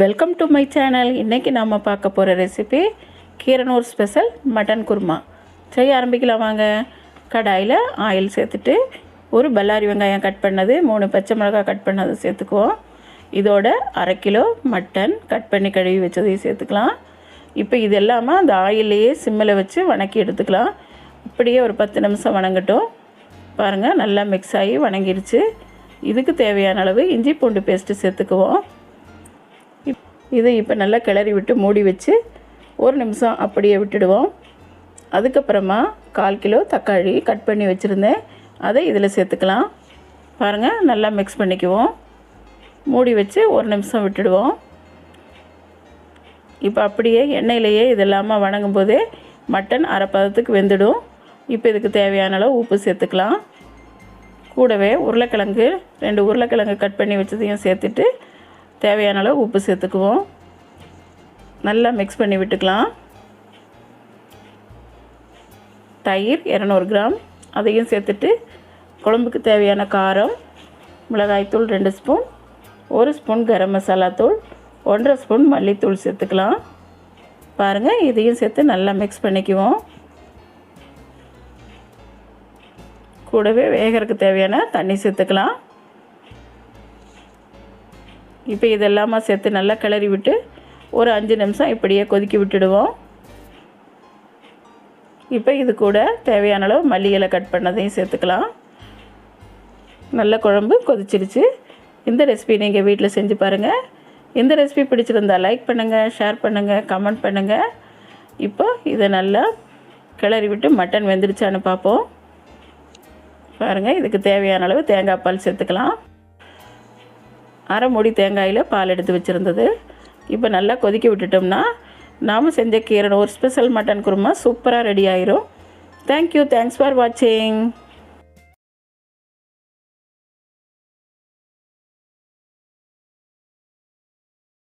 Welcome to my channel இன்றைக்கி நாம் பார்க்க போகிற recipe Keeranur special mutton kurma. செய்ய ஆரம்பிக்கலாம் வாங்க. கடாயில் ஆயில் சேர்த்துட்டு ஒரு பல்லாரி வெங்காயம் கட் பண்ணது மூணு பச்சை மிளகாய் கட் பண்ணது சேர்த்துக்குவோம். இதோட அரை கிலோ மட்டன் கட் பண்ணி கழுவி வச்சதையும் சேர்த்துக்கலாம். இப்போ இது எல்லாமே அந்த ஆயிலையே சிம்மில் வச்சு வணக்கி எடுத்துக்கலாம். இப்படியே ஒரு பத்து நிமிஷம் வணங்கட்டும். பாருங்கள் நல்லா மிக்ஸ் ஆகி வணங்கிடுச்சு இதுக்கு தேவையான அளவு இஞ்சி பூண்டு பேஸ்ட்டு சேர்த்துக்குவோம். இதை இப்போ நல்லா கிளறி விட்டு மூடி வச்சு ஒரு நிமிஷம் அப்படியே விட்டுடுவோம். அதுக்கப்புறமா கால் கிலோ தக்காளி கட் பண்ணி வச்சுருந்தேன். அதை இதில் சேர்த்துக்கலாம். பாருங்கள் நல்லா மிக்ஸ் பண்ணிக்குவோம். மூடி வச்சு ஒரு நிமிஷம் விட்டுடுவோம். இப்போ அப்படியே எண்ணெயிலேயே இதெல்லாமல் வணங்கும் போதே மட்டன் அரை பதத்துக்கு வெந்துடும். இப்போ இதுக்கு தேவையான அளவு உப்பு சேர்த்துக்கலாம். கூடவே உருளைக்கிழங்கு ரெண்டு உருளைக்கிழங்கு கட் பண்ணி வச்சதையும் சேர்த்துட்டு தேவையான அளவு உப்பு சேர்த்துக்குவோம். நல்லா மிக்ஸ் பண்ணி விட்டுக்கலாம். தயிர் இரநூறு கிராம். அதையும் சேர்த்துட்டு குழம்புக்கு தேவையான காரம் மிளகாய்த்தூள் ரெண்டு ஸ்பூன் ஒரு ஸ்பூன் கரம் மசாலா தூள் ஒன்றரை ஸ்பூன் மல்லித்தூள் சேர்த்துக்கலாம். பாருங்கள் இதையும் சேர்த்து நல்லா மிக்ஸ் பண்ணிக்குவோம். கூடவே வேகிறதுக்கு தேவையான தண்ணி சேர்த்துக்கலாம். இப்போ இதெல்லாமா சேர்த்து நல்லா கிளறி விட்டு ஒரு அஞ்சு நிமிஷம் இப்படியே கொதிக்க விட்டுடுவோம். இப்போ இது கூட தேவையான அளவு மல்லிகளை கட் பண்ணதையும் சேர்த்துக்கலாம். நல்ல குழம்பு கொதிச்சிருச்சு. இந்த ரெசிபி நீங்கள் வீட்டில் செஞ்சு பாருங்கள் இந்த ரெசிபி பிடிச்சிருந்தா லைக் பண்ணுங்கள் ஷேர் பண்ணுங்கள் கமெண்ட் பண்ணுங்கள் இப்போ இதை நல்லா கிளறி விட்டு மட்டன் வெந்துருச்சான்னு பார்ப்போம். பாருங்கள் இதுக்கு தேவையான அளவு தேங்காய் பால் சேர்த்துக்கலாம். அரை மூடி தேங்காயில் பால் எடுத்து வச்சுருந்தது. இப்போ நல்லா கொதிக்க விட்டுட்டோம்னா நாம் செஞ்ச கீரை ஒரு ஸ்பெஷல் மட்டன் குருமா சூப்பராக ரெடி ஆயிரும். தேங்க்யூ தேங்க்ஸ் ஃபார் வாட்சிங்